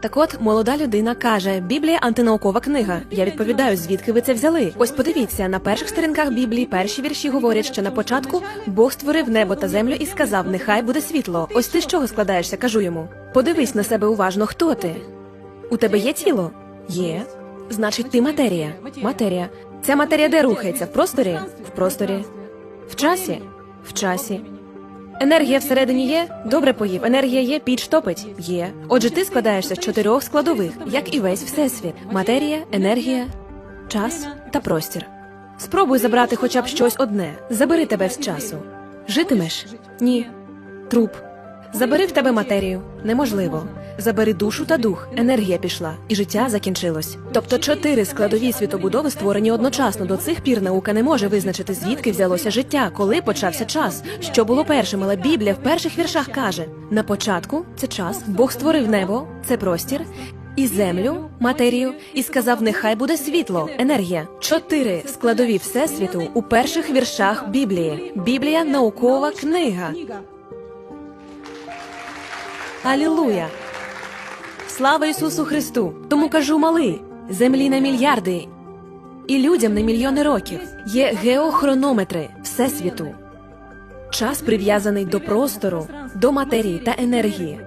Так от молода людина каже: Біблія антинаукова книга. Я відповідаю, звідки ви це взяли? Ось подивіться, на перших сторінках Біблії перші вірші говорять, що на початку Бог створив небо та землю і сказав: Нехай буде світло. Ось ти з чого складаєшся, кажу йому. Подивись на себе уважно, хто ти. У тебе є тіло? Є. Значить, ти матерія. Матерія. Ця матерія де рухається? В просторі? В просторі. В часі? В часі. Енергія всередині є? Добре поїв. Енергія є, піч топить? Є. Отже, ти складаєшся з чотирьох складових, як і весь всесвіт: матерія, енергія, час та простір. Спробуй забрати хоча б щось одне. Забери тебе з часу. Житимеш? Ні. Труп. Забери в тебе матерію. Неможливо. Забери душу та дух. Енергія пішла, і життя закінчилось. Тобто чотири складові світобудови створені одночасно. До цих пір наука не може визначити, звідки взялося життя, коли почався час. Що було першим, але Біблія в перших віршах каже: на початку це час, Бог створив небо, це простір. І землю, матерію, і сказав: нехай буде світло, енергія. Чотири складові всесвіту у перших віршах Біблії. Біблія наукова книга. Алілуя! Слава Ісусу Христу! Тому кажу малий, землі на мільярди і людям на мільйони років. Є геохронометри Всесвіту. Час прив'язаний до простору, до матерії та енергії.